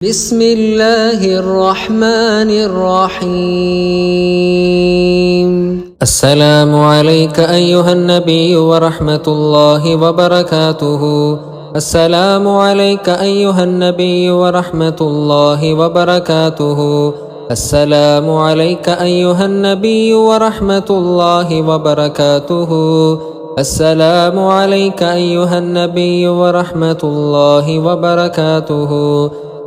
بسم الله الرحمن الرحيم السلام عليك أيها النبي ورحمة الله وبركاته السلام عليك أيها النبي ورحمة الله وبركاته السلام عليك أيها النبي ورحمة الله وبركاته السلام عليك أيها النبي ورحمة الله وبركاته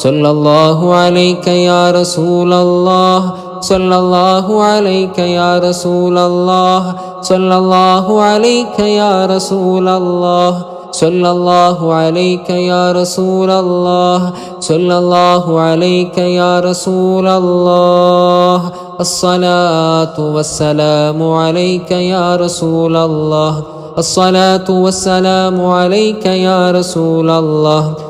صلى الله عليك يا رسول الله. صلى الله عليك يا رسول الله. صلى الله عليك يا رسول الله. صلى الله عليك يا رسول الله. صلى الله عليك يا رسول الله. الصلاة والسلام عليك يا رسول الله. الصلاة والسلام عليك يا رسول الله.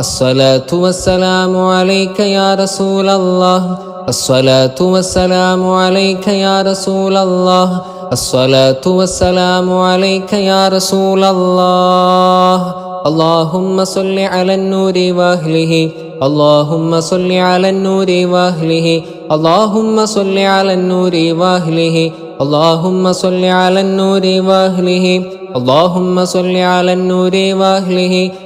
الصلاة والسلام عليك يا رسول الله الصلاة والسلام عليك يا رسول الله الصلاة والسلام عليك يا رسول الله اللهم صل على النور واهله اللهم صل على النور واهله اللهم صل على النور واهله اللهم صل على النور واهله اللهم صل على النور واهله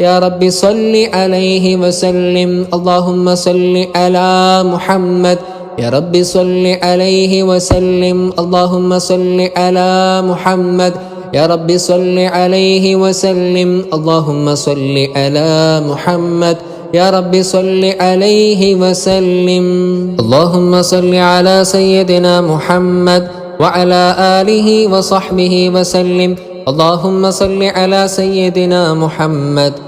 يا رب صل عليه وسلم. اللهم صل على محمد. يا رب صل عليه وسلم. اللهم صل على محمد. يا رب صل عليه وسلم. اللهم صل على محمد. يا رب صل عليه وسلم. اللهم صل على سيدنا محمد وعلى آله وصحبه وسلم. اللهم صل على سيدنا محمد.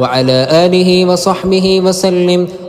وعلى آله وصحبه وسلم.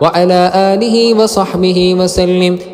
وعلى آله وصحبه وسلم.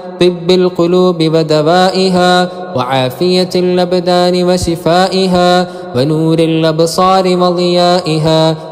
طب القلوب ودوائها وعافية الأبدان وشفائها ونور الأبصار وضيائها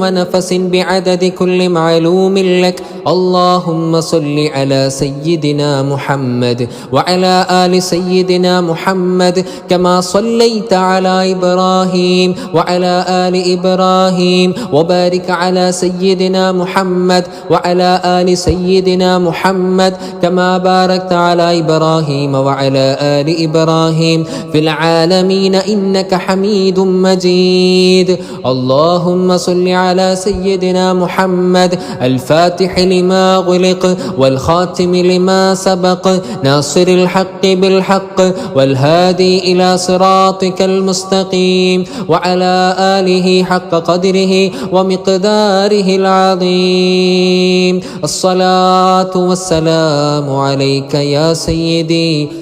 ونفس بعدد كل معلوم لك. اللهم صل على سيدنا محمد وعلى آل سيدنا محمد كما صليت على إبراهيم وعلى آل إبراهيم وبارك على سيدنا محمد وعلى آل سيدنا محمد كما باركت على إبراهيم وعلى آل إبراهيم في العالمين إنك حميد مجيد. اللهم صل على سيدنا محمد الفاتح لما غلق والخاتم لما سبق ناصر الحق بالحق والهادي إلى صراطك المستقيم وعلى آله حق قدره ومقداره العظيم. الصلاة والسلام عليك يا سيدي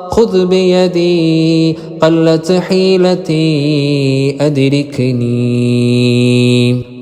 خذ بيدي قلت حيلتي أدركني.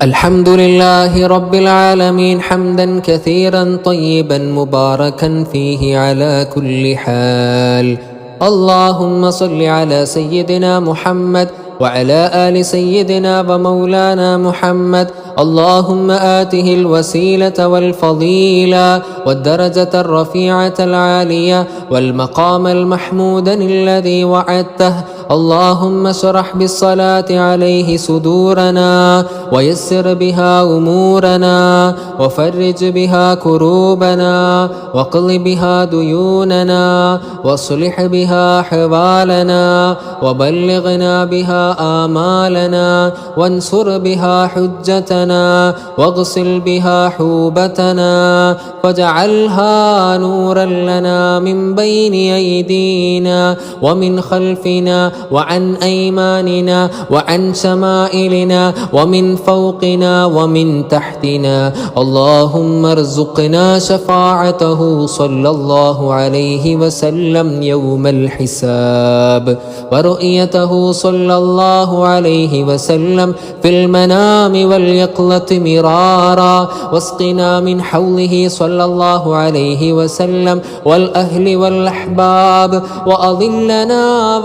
الحمد لله رب العالمين حمدا كثيرا طيبا مباركا فيه على كل حال. اللهم صل على سيدنا محمد وعلى آل سيدنا ومولانا محمد. اللهم آته الوسيلة والفضيلة والدرجة الرفيعة العالية والمقام المحمود الذي وعدته اللهم اشرح بالصلاة عليه صدورنا ويسر بها أمورنا وفرج بها كروبنا واقض بها ديوننا واصلح بها حوالنا وبلغنا بها آمالنا وانصر بها حجتنا واغسل بها حوبتنا واجعلها نورا لنا من بين أيدينا ومن خلفنا وعن أيماننا وعن شمائلنا ومن فوقنا ومن تحتنا. اللهم ارزقنا شفاعته صلى الله عليه وسلم يوم الحساب ورؤيته صلى الله عليه وسلم في المنام واليقظة مرارا. واسقنا من حوله صلى الله عليه وسلم والأهل والأحباب. وأظلنا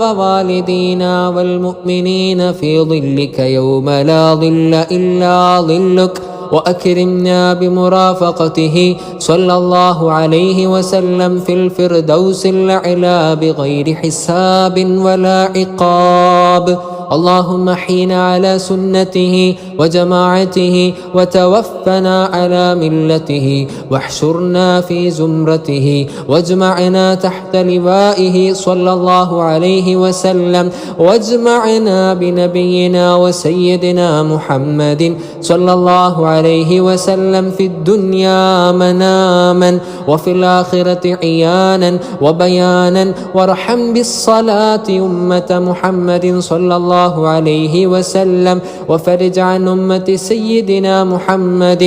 ووالدينا والمؤمنين في ظلك يوم لا ظل إلا ظلك وأكرمنا بمرافقته صلى الله عليه وسلم في الفردوس الأعلى بغير حساب ولا عقاب. اللهم حينا على سنته وجماعته وتوفنا على ملته واحشرنا في زمرته واجمعنا تحت لوائه صلى الله عليه وسلم واجمعنا بنبينا وسيدنا محمد صلى الله عليه وسلم في الدنيا مناما وفي الآخرة عيانا وبيانا وارحم بالصلاة أمة محمد صلى الله الله عليه وسلم. وفرج عن أمة سيدنا محمد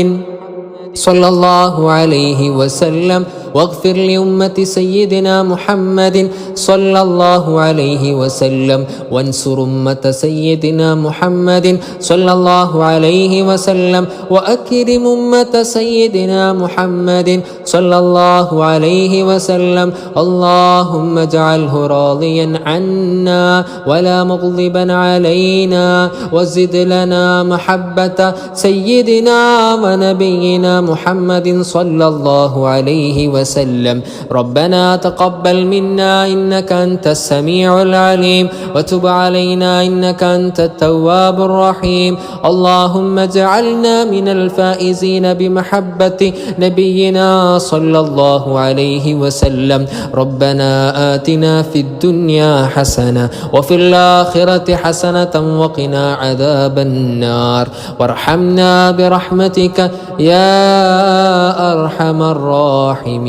صلى الله عليه وسلم. واغفر لأمة سيدنا محمد صلى الله عليه وسلم وانصر أمة سيدنا محمد صلى الله عليه وسلم وأكرم أمة سيدنا محمد صلى الله عليه وسلم. اللهم اجعله راضيا عنا ولا مغضبا علينا وزد لنا محبة سيدنا ونبينا محمد صلى الله عليه وسلم. وسلم. ربنا تقبل منا إنك أنت السميع العليم. وتب علينا إنك أنت التواب الرحيم. اللهم اجعلنا من الفائزين بمحبة نبينا صلى الله عليه وسلم. ربنا آتنا في الدنيا حسنة وفي الآخرة حسنة وقنا عذاب النار. وارحمنا برحمتك يا أرحم الراحمين.